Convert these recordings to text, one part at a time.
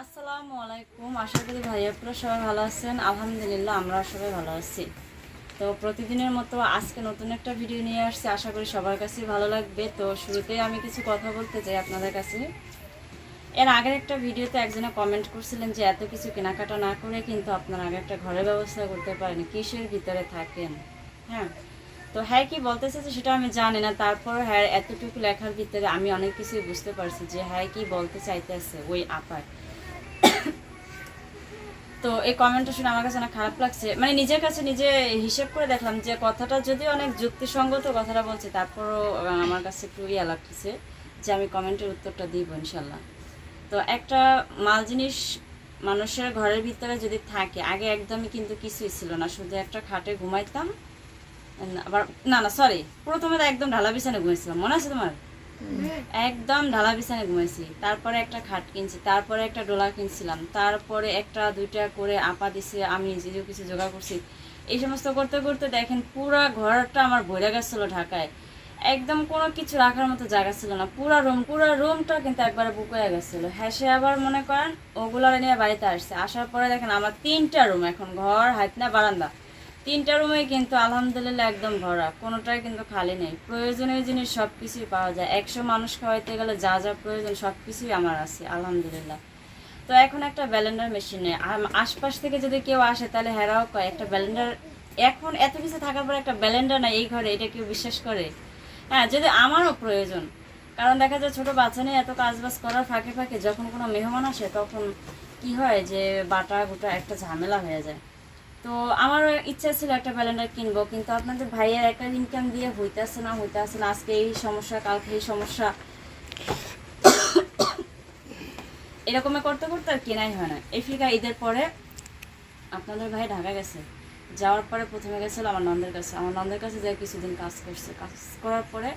আসসালামু আলাইকুম। আশা করি ভাই আপনারা সবাই ভালো আছেন। আলহামদুলিল্লাহ, আমরা সবাই ভালো আছি। তো প্রতিদিনের মতো আজকে নতুন একটা ভিডিও নিয়ে আসছি। আশা করি সবার কাছেই ভালো লাগবে। তো শুরুতেই আমি কিছু কথা বলতে চাই আপনাদের কাছে। এর আগের একটা ভিডিওতে একজনে কমেন্ট করছিলেন যে, এত কিছু কেনাকাটা না করে কিন্তু আপনার আগে একটা ঘরের ব্যবস্থা করতে পারেন। কিসের ভিতরে থাকেন? হ্যাঁ তো হ্যাঁ কি বলতেছে সেটা আমি জানি না। তারপর হ্যাঁ এতটুকু লেখার ভিতরে আমি অনেক কিছুই বুঝতে পারছি যে হ্যাঁ কি বলতে চাইতেছে ওই আপার। তো এই কমেন্টটা শুনে আমার কাছে অনেক খারাপ লাগছে। মানে নিজের কাছে নিজে হিসেব করে দেখলাম যে কথাটা যদি অনেক যুক্তিসঙ্গত কথাটা বলছে, তারপরও আমার কাছে একটু ইয়া লাগতেছে যে আমি কমেন্টের উত্তরটা দিব ইনশাল্লাহ। তো একটা মাল জিনিস মানুষের ঘরের ভিতরে যদি থাকে, আগে একদমই কিন্তু কিছুই ছিল না। শুধু একটা খাটে ঘুমাইতাম আবার, না না সরি প্রথমে তো একদম ঢালা বিছানে ঘুমাইছিলাম, মনে আছে তোমার? একদম ঢালা বিছানে ঘুমাইছি। তারপরে একটা খাট কিনছি, তারপরে একটা ডোলা কিনছিলাম, তারপরে একটা, দুইটা করে আপা দিছে, আমি নিজেও কিছু জোগাড় করছি। এই সমস্ত করতে করতে দেখেন পুরা ঘরটা আমার ভরে গেছিল ঢাকায়। একদম কোনো কিছু রাখার মতো জায়গা ছিল না, পুরা রুম পুরা রুমটা কিন্তু একবারে বুক হয়ে গেছিল। হ্যাঁ সে আবার মনে করেন ওগুলো নিয়ে বাড়িতে আসছে। আসার পরে দেখেন আমার তিনটা রুম এখন ঘর হাইতনা বারান্দা। তিনটা রুমে কিন্তু আলহামদুলিল্লাহ একদম ভরা, কোনোটাই কিন্তু খালি নেই। প্রয়োজনীয় জিনিস সব কিছুই পাওয়া যায়। একশো মানুষ খাওয়াইতে গেলে যা যা প্রয়োজন সব কিছুই আমার আছে, আলহামদুলিল্লাহ। তো এখন একটা ব্যালেন্ডার মেশিনে আশপাশ থেকে যদি কেউ আসে তাহলে হেরাও কয়, একটা ব্যালেন্ডার, এখন এত কিছু থাকার পর একটা ব্যালেন্ডার না এই ঘরে, এটা কেউ বিশ্বাস করে? হ্যাঁ যদি আমারও প্রয়োজন, কারণ দেখা যায় ছোটো বাচ্চা নিয়ে এত কাজবাজ করার ফাঁকে ফাঁকে যখন কোনো মেহমান আসে তখন কি হয় যে বাটা গোটা একটা ঝামেলা হয়ে যায়। তো আমারও ইচ্ছা ছিল একটা ব্যালেন্ডার কিনবো, কিন্তু আপনাদের ভাইয়ের একটা ইনকাম দিয়ে হইতেছে না হইতেছে না। আজকে এই সমস্যা, কালকে এই সমস্যা। এরকমে করতে করতে আর কেনাই হয় না। এই ফিকা ঈদের পরে আপনাদের ভাই ঢাকা গেছে। যাওয়ার পরে প্রথমে গেছিল আমার নন্দের কাছে। আমার নন্দের কাছে যে কিছুদিন কাজ করছে। কাজ করার পরে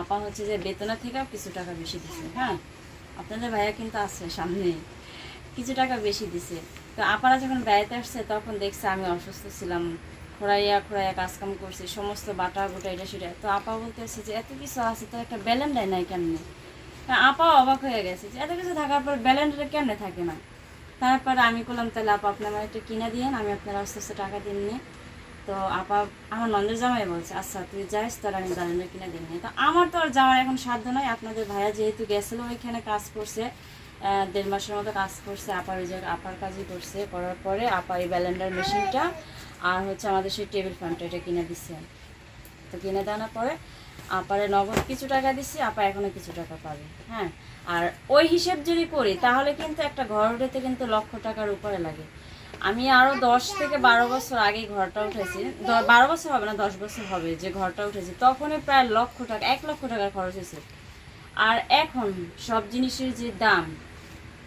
আপা হচ্ছে যে বেতনের থেকে কিছু টাকা বেশি দিছে হ্যাঁ? আপনাদের ভাইয়া কিন্তু আছে সামনে। কিছু টাকা বেশি দিছে। তো আপারা যখন বেড়াতে আসছে, তখন দেখছে আমি অসুস্থ ছিলাম। খোড়াইয়া খোড়াইয়া কাজকাম করছি, সমস্ত বাটা, গোটা, এটা, সেটা। তো আপা বলতেছে যে, এত কিছু আছে তো একটা ব্যালেন্ডাই নাই কেমনি? আপা অবাক হয়ে গেছে যে, এত কিছু থাকার পর ব্যালেন্ডারে কেমনে থাকে না? তারপরে আমি করলাম তাহলে আপা আপনি আমার একটু কিনে দিয়েন, আমি আপনার আস্তে আস্তে টাকা দিন নিয়ে তো আপা, আমার নন্দের জামাই বলছে আচ্ছা তুই যাইস তার আমি ব্যালেন্ডার কিনে দিন তো আমার তো আর যাওয়ার এখন সাধ্য নয় আপনাদের ভাইয়া যেহেতু গেছিল ওইখানে কাজ করছে দেড় মাসের মতো কাজ করছে, আপার ওই জায়গায় আপার কাজই করছে। করার পরে আপা এই ব্যালেন্ডার মেশিনটা আর হচ্ছে আমাদের সেই টেবিল ফ্যানটা এটা কিনে দিচ্ছে তো কিনে দেওয়ার পরে আপারে নগদ কিছু টাকা দিচ্ছি আপা এখনও কিছু টাকা পাবে হ্যাঁ? আর ওই হিসেব যদি করি, তাহলে কিন্তু একটা ঘর উঠেতে কিন্তু লক্ষ টাকার উপরে লাগে। আমি আরও দশ থেকে বারো বছর আগে ঘরটা উঠেছি বারো বছর হবে না, দশ বছর হবে যে ঘরটা উঠেছি, তখনই প্রায় লক্ষ টাকা, এক লক্ষ টাকার খরচ হয়েছে। আর এখন সব জিনিসের যে দাম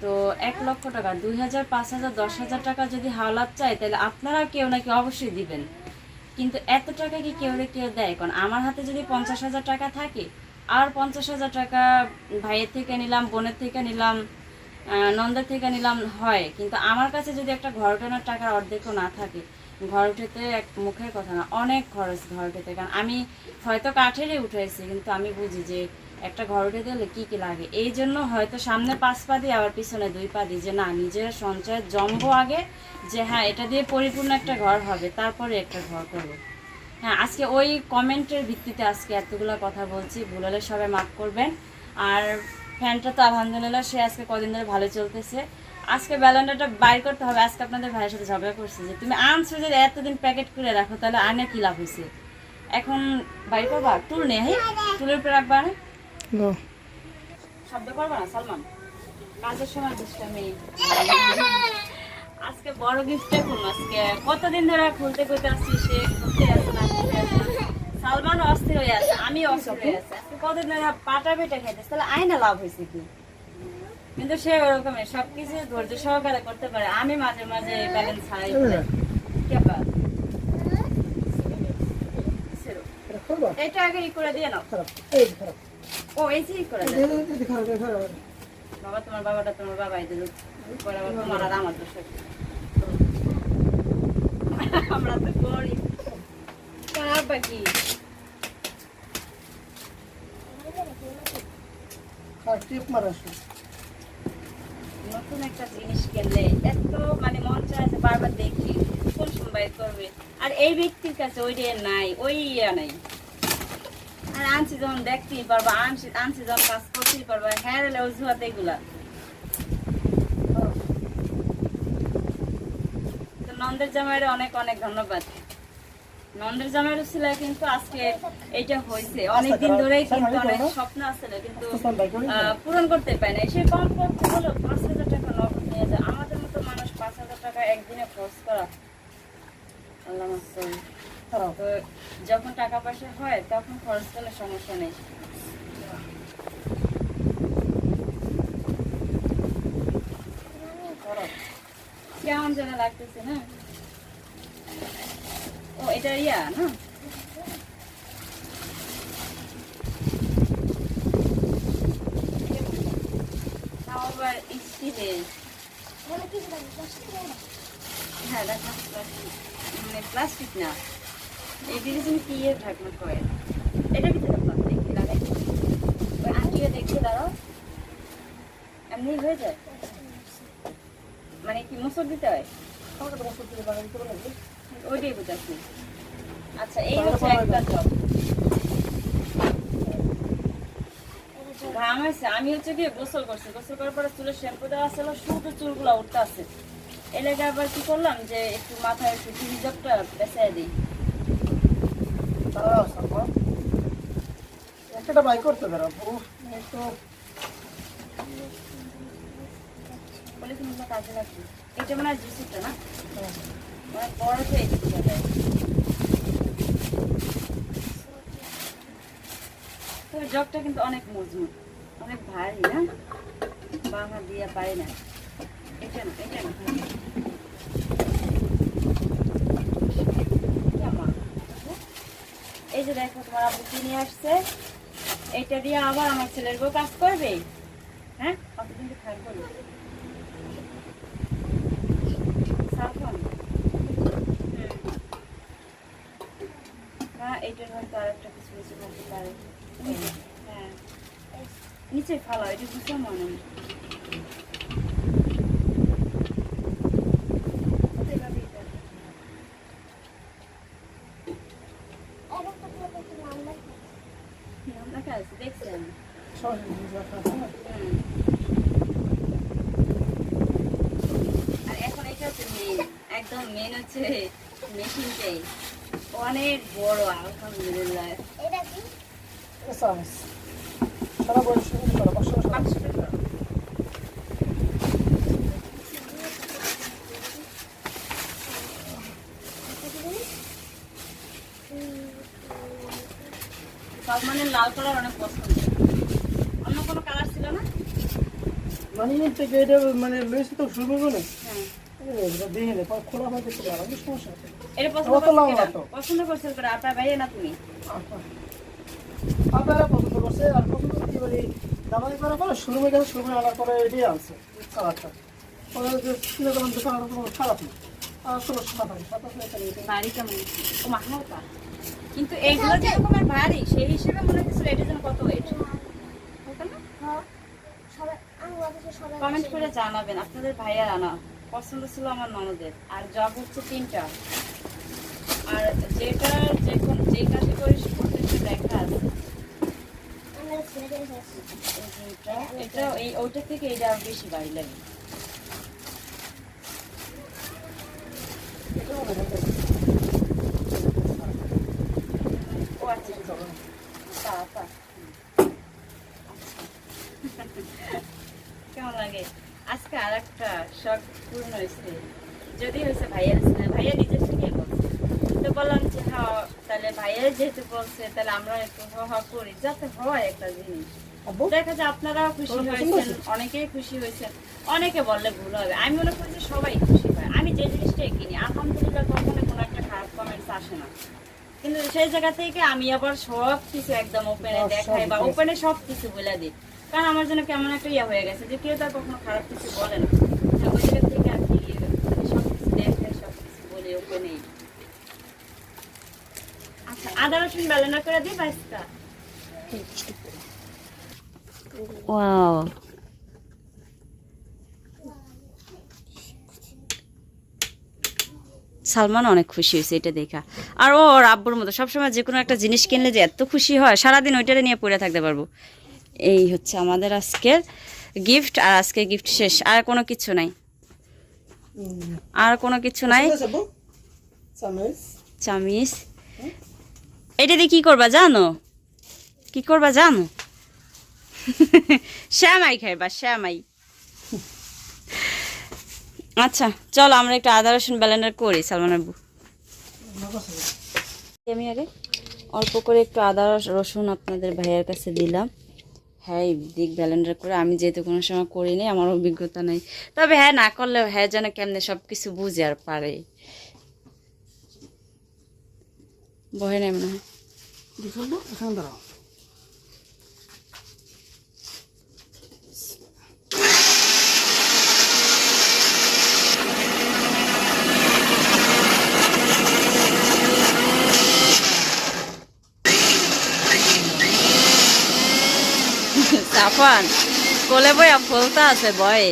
তো এক লক্ষ টাকা, দুই হাজার, পাঁচ হাজার, দশ হাজার টাকা যদি হাওলাত চাই তাহলে আপনারা কেউ না কেউ অবশ্যই দিবেন। কিন্তু এত টাকা কি কেউ কেউ দেয়? কারণ আমার হাতে যদি পঞ্চাশ হাজার টাকা থাকে, আর পঞ্চাশ হাজার টাকা ভাইয়ের থেকে নিলাম, বোনের থেকে নিলাম নন্দের থেকে নিলাম হয়। কিন্তু আমার কাছে যদি একটা ঘর ওঠানোর টাকার অর্ধেকও না থাকে, ঘর উঠেতে এক মুখের কথা না, অনেক খরচ ঘর উঠেতে। কারণ আমি হয়তো কাঠেরই উঠেছি কিন্তু আমি বুঝি যে একটা ঘর উঠে দিলে কি কি লাগে? এই জন্য হয়তো সামনে পাঁচ পা দিই আবার পিছনে দুই পা দিই যে না, নিজের সঞ্চয় জমবো আগে যে হ্যাঁ এটা দিয়ে পরিপূর্ণ একটা ঘর হবে, তারপরে একটা ঘর করব। হ্যাঁ আজকে ওই কমেন্টের ভিত্তিতে আজকে এতগুলো কথা বলছি, ভুল হলে সবাই মাফ করবেন। আর ফ্যানটা তো আলহামদুলিল্লাহ, সে আজকে কদিন ধরে ভালো চলতেছে। আজকে ব্যালেন্ডারটা বাইর করতে হবে, আজকে আপনাদের ভাইয়ের সাথে ঝগড়া করছে যে, তুমি আনছো যে এতদিন প্যাকেট করে রাখো, তাহলে আনে কি লাভ হয়েছে এখন বাইর করবা? টুল নেই হ্যাঁ? টুলের উপরে রাখবা শব্দ করবা না সালমান? কাজের সময় দুষ্টামি আজকে বড় গিফটটা খুলুন আজকে কতদিন ধরে খুলতে খুলতে আসছি সে খুলতে আসে না খুলতে আসে না। সালমান অস্থির হয়ে আছে আমি অস্থির হয়ে আছে। কতদিন ধরে পাটা পেটে খাইতেছে তাহলে আইনা লাভ হয়েছে কি? কিন্তু সে ওরকমই সবকিছু ধৈর্য সহকারে করতে পারে। আমি মাঝে মাঝে ব্যালেন্স হারাই? সেরো। এটা আগে ই করে দিয়ে নাও। ও এই যে বাবা তোমার বাবাটা তোমার বাবাই দিল। পরে আবার তোমার আর আমার দোষ আমরা তো গরিব কার বাকি আর টিপ মারা আসো নতুন একটা জিনিস কিনলে এত মানে মন চায় বারবার দেখি কোন সময় করবে। আর এই ব্যক্তির কাছে ওই নাই ওই ইয়া নাই। আর আনছি যখন দেখতেই পারব আনছি আনছি যখন কাজ করতেই পারব হ্যাঁ রে অজুহাত এগুলা। নন্দের জামাইয়ের অনেক অনেক ধন্যবাদ। নন্দের জামাইয়ের ছিল কিন্তু আজকে এইটা হয়েছে অনেকদিন ধরেই কিন্তু অনেক স্বপ্ন আছিল কিন্তু করি আহ, পূরণ করতে পারে না সে কম পক্ষে হলো পাঁচ হাজার টাকা নগদ নিয়ে যায়। আমাদের মতো মানুষ পাঁচ হাজার টাকা একদিনে খরচ করা। আল্লাহ তো যখন টাকা পয়সা হয় তখন খরচ করলে সমস্যা নেই। কেমন যেন লাগতেছে না ও এটা ইয়া না? আবার স্টিলের হ্যাঁ দেখা মানে প্লাস্টিক না। মানে কি দিতে হয়? ওইটাই বুঝাচ্ছি। আচ্ছা এই হচ্ছে একটা আমি হচ্ছে কি গোসল করছি। গোসল করার পরে চুলে শ্যাম্পু দেওয়া ছিল শুধু চুলগুলো উঠতে আছে। এলাকা আবার কি করলাম যে, একটু মাথায় একটু হিজাবটা বেসাই দিই। একটা বাই করতে বলে তুমি কাজে লাগবে এটা মানে জিসিটা না বড় তো এই তো জগটা কিন্তু অনেক মজবুত অনেক ভারী না বাংলা দিয়ে পারে না এটা না এটা না কেমন? এই যে দেখো তোমার আব্বু কিনে আসছে? এটা দিয়ে আবার আমার ছেলের বউ কাজ করবে? হ্যাঁ? তো থাকব হ্যাঁ কিছু পারে। হ্যাঁ। নিচে ফালা, এটা বুঝলাম মনে আপনাকে আছে দেখছেন সরাসরি জিনিস রাখা আছে না? হুম। আর এখন এটা হচ্ছে মেন একদম মেন হচ্ছে মেশিনটাই অনেক বড় আলহামদুলিল্লাহ। এটা চামচ সারা বয়স শুরু করো পাঁচশো টাকা। লাল কালার অনেক পছন্দ। অন্য কোনো কালার ছিল না? মানে থেকে এটা মানে লইছি তো শুরু করব না? হ্যাঁ হয়ে আপনার ভাইয়া পছন্দ করছে আর পছন্দ করতে পারি দামানি করার পরে শুরু গেছে শুরু আনার পরে এটাই আনছে কালারটা। পরে যে কিনে তখন দোকান আর কোনো খারাপ না আর ষোলোশো টাকা সাতাশো কেমন? ও কিন্তু এইগুলো যে রকমের ভারী সেই হিসেবে মনে হচ্ছে এটা যেন কত ওয়েট কমেন্ট করে জানাবেন আপনাদের ভাইয়ার আনা পছন্দ ছিল আমার ননদের। আর জব হচ্ছে তিনটা। আর যেটা যে কোন যে ক্যাটাগরি করতে সেটা একটা আছে এটা, এই ওইটা থেকে এটা বেশি ভারী লাগে দেখা। ও আচ্ছা তা তা কেমন লাগে আজকে আর একটা শখ পূর্ণ হয়েছে। যদি হয়েছে ভাইয়ার ভাইয়া নিজের থেকে বলছে। তো বললাম যে হ্যাঁ তাহলে যেহেতু বলছে তাহলে আমরা একটু হ হ করি যাতে হয় একটা জিনিস। দেখা যায় আপনারাও খুশি হয়েছেন অনেকেই খুশি হয়েছেন। অনেকে বললে ভুল হবে। আমি মনে করি যে সবাই খুশি হয়। আমি যে জিনিসটাই কিনি আলহামদুলিল্লাহ কখনো কোনো একটা খারাপ কমেন্টস আসে না। কিন্তু সেই জায়গা থেকে আমি আবার সব কিছু একদম ওপেনে দেখাই বা ওপেনে সব কিছু বলে দিই। কারণ আমার জন্য কেমন একটা ইয়ে হয়ে গেছে, যে কেউ তার কখনো খারাপ কিছু বলে না। আর আচ্ছা ওয়াও। সালমান অনেক খুশি হয়েছে এটা দেখা। আর ওর আব্বুর মতো, সবসময় যে কোনো একটা জিনিস কিনলে যে এত খুশি হয়, সারাদিন ওইটারে নিয়ে পড়ে থাকতে পারব। এই হচ্ছে আমাদের আজকের গিফট আর আজকে গিফট শেষ। আর কোনো কিছু নাই। আর কোনো কিছু নাই। ঠিক আছে, বউ? এটা দিয়ে কি করবা জানো? কি করবা জানো? শ্যামাই খাইবা শ্যামাই। আচ্ছা চলো আমরা একটু আদা রসুন ব্যালেন্ডার করি সালমান আব্বু আমি আগে অল্প করে একটু আদা রস- রসুন আপনাদের ভাইয়ের কাছে দিলাম। হ্যাঁ দিক ব্যালেন্ডার করে আমি যেহেতু কোনো সময় করিনি, আমার অভিজ্ঞতা নেই। তবে হ্যাঁ না করলেও হ্যাঁ যেন কেমনে সব কিছু বুঝে আর পারে। বহে নেই মনে হয়। সাফান কোলে বইয়া ফলতা আছে বয়ে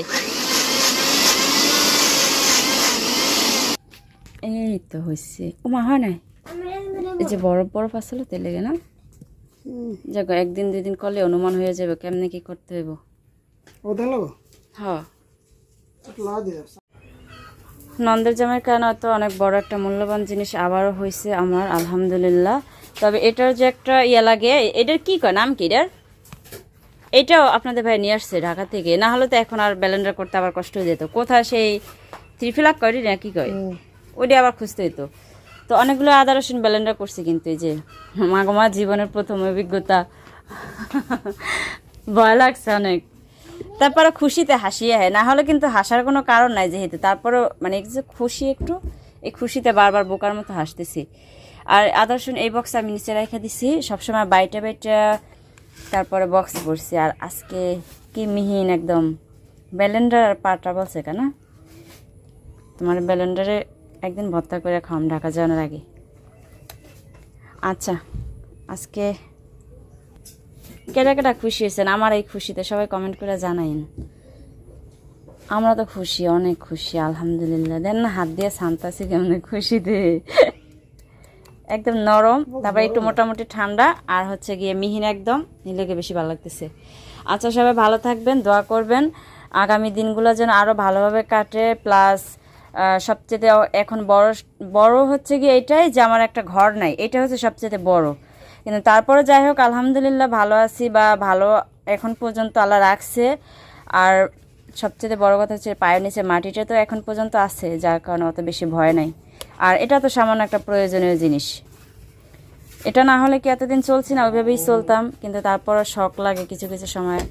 এই তো হয়েছে ও মা হয় নাই? এই যে বরফ বরফ আসলে তেলে গে না? যাক একদিন দুই দিন করলে অনুমান হয়ে যাবে কেমনে কি করতে হইব? হ্যাঁ। লাগা নন্দের জামের কারণে তো অনেক বড় একটা মূল্যবান জিনিস আবারও হয়েছে আমার আলহামদুলিল্লাহ। তবে এটার যে একটা ইয়ে লাগে এটার কি কয়? নাম কি এটার? এটাও আপনাদের ভাই নিয়ে আসছে ঢাকা থেকে। না হলে তো এখন আর ব্যালেন্ডার করতে আবার কষ্ট হয়ে যেত। কোথায় সেই ত্রিফিলাক করি না কি কয়? ওইটা আবার খুঁজতে হতো তো অনেকগুলো আদা রসুন ব্যালেন্ডার করছি কিন্তু এই যে মাগমা জীবনের প্রথম অভিজ্ঞতা। ভয় লাগছে অনেক। তারপরে খুশিতে হাসিয়ে হয়। না হলে কিন্তু হাসার কোনো কারণ নাই যেহেতু। তারপরেও মানে যে খুশি একটু এই খুশিতে বারবার বোকার মতো হাসতেছি। আর আদা রসুন এই বক্স আমি নিচে রেখে দিছি। সবসময় বাইটা বাইটা তারপরে বক্স পড়ছি আর আজকে কি মিহিন একদম ব্যালেন্ডার আর পাটা বলছে কেন? তোমার ব্যালেন্ডারে একদিন ভর্তা করে খাওয়াম ঢাকা যাওয়ার আগে। আচ্ছা আজকে কেটা কেটা খুশি হয়েছেন? আমার এই খুশিতে সবাই কমেন্ট করে জানাইন। আমরা তো খুশি, অনেক খুশি, আলহামদুলিল্লাহ। দেন না, হাত দিয়ে শান্তাছি কেমন খুশিতে? একদম নরম তারপরে একটু মোটামুটি ঠান্ডা আর হচ্ছে গিয়ে মিহিন একদম নিলেকে বেশি ভালো লাগতেছে। আচ্ছা সবাই ভালো থাকবেন দোয়া করবেন। আগামী দিনগুলো যেন আরও ভালোভাবে কাটে প্লাস সবচেয়ে এখন বড় বড় হচ্ছে গিয়ে এটাই যে আমার একটা ঘর নাই এটা হচ্ছে সবচেয়ে বড়। কিন্তু তারপরে যাই হোক আলহামদুলিল্লাহ ভালো আছি বা ভালো এখন পর্যন্ত আল্লাহ রাখছে। আর সবচেয়ে বড় কথা হচ্ছে পায়ের নিচে মাটিটা তো এখন পর্যন্ত আছে যার কারণে অত বেশি ভয় নাই। আর এটা তো সামান্য একটা প্রয়োজনীয় জিনিস। এটা না হলে কি এতদিন চলছি না? ওইভাবেই চলতাম, কিন্তু তারপরও শখ লাগে কিছু কিছু সময়।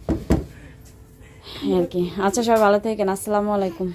আর কি। আচ্ছা সবাই ভালো থাকেন। আসসালামু আলাইকুম।